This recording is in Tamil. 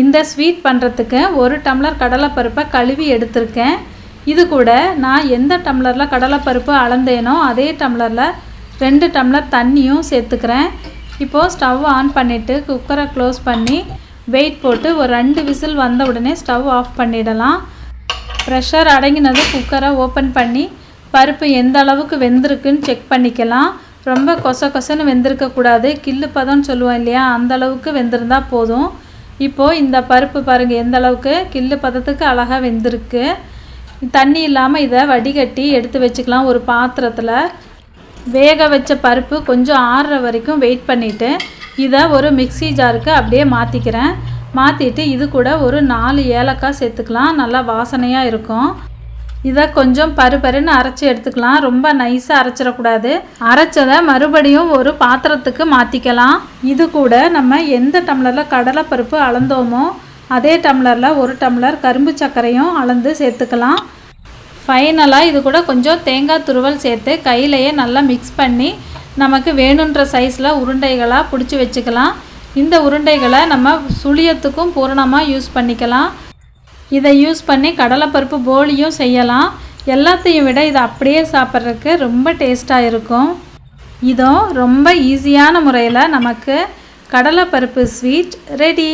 இந்த ஸ்வீட் பண்ணுறதுக்கு ஒரு டம்ளர் கடலைப்பருப்பை கழுவி எடுத்திருக்கேன். இது கூட நான் எந்த டம்ளரில் கடலைப்பருப்பு அளந்தேனோ அதே டம்ளரில் ரெண்டு டம்ளர் தண்ணியும் சேர்த்துக்கிறேன். இப்போது ஸ்டவ் ஆன் பண்ணிவிட்டு குக்கரை க்ளோஸ் பண்ணி வெயிட் போட்டு ஒரு ரெண்டு விசில் வந்த உடனே ஸ்டவ் ஆஃப் பண்ணிடலாம். ப்ரெஷர் அடங்கினது குக்கரை ஓப்பன் பண்ணி பருப்பு எந்த அளவுக்கு வெந்திருக்குன்னு செக் பண்ணிக்கலாம். ரொம்ப கொச கொசன்னு வெந்திருக்கக்கூடாது. கில்லு பதம்னு சொல்லுவோம் இல்லையா? அந்த அளவுக்கு வெந்திருந்தால் போதும். இப்போது இந்த பருப்பு பாருங்கள் எந்த அளவுக்கு கில்லு பதத்துக்கு அழகாக வெந்திருக்கு. தண்ணி இல்லாமல் இதை வடிகட்டி எடுத்து வச்சுக்கலாம் ஒரு பாத்திரத்தில். வேக வச்ச பருப்பு கொஞ்சம் ஆறுற வரைக்கும் வெயிட் பண்ணிவிட்டு இதை ஒரு மிக்ஸி ஜாருக்கு அப்படியே மாற்றிக்கிறேன் மாற்றிட்டு இது கூட ஒரு நாலு ஏலக்காய் சேர்த்துக்கலாம் நல்லா வாசனையாக இருக்கும். இதை கொஞ்சம் பருப்பருன்னு அரைச்சி எடுத்துக்கலாம். ரொம்ப நைஸாக அரைச்சிடக்கூடாது. அரைச்சதை மறுபடியும் ஒரு பாத்திரத்துக்கு மாற்றிக்கலாம் இது கூட நம்ம எந்த டம்ளரில் கடலைப்பருப்பு அளந்தோமோ அதே டம்ளரில் ஒரு டம்ளர் கரும்பு சர்க்கரையும் அளந்து சேர்த்துக்கலாம். ஃபைனலாக இது கூட கொஞ்சம் தேங்காய் துருவல் சேர்த்து கையிலையே நல்லா மிக்ஸ் பண்ணி நமக்கு வேணுன்ற சைஸில் உருண்டைகளாக பிடிச்சி வச்சுக்கலாம். இந்த உருண்டைகளை நம்ம சுழியத்துக்கும் பூரணமாக யூஸ் பண்ணிக்கலாம். இதை யூஸ் பண்ணி கடலைப்பருப்பு போலியும் செய்யலாம். எல்லாத்தையும் விட இதை அப்படியே சாப்பிட்றதுக்கு ரொம்ப டேஸ்ட்டாக இருக்கும். இதோ ரொம்ப ஈஸியான முறையில் நமக்கு கடலைப்பருப்பு ஸ்வீட் ரெடி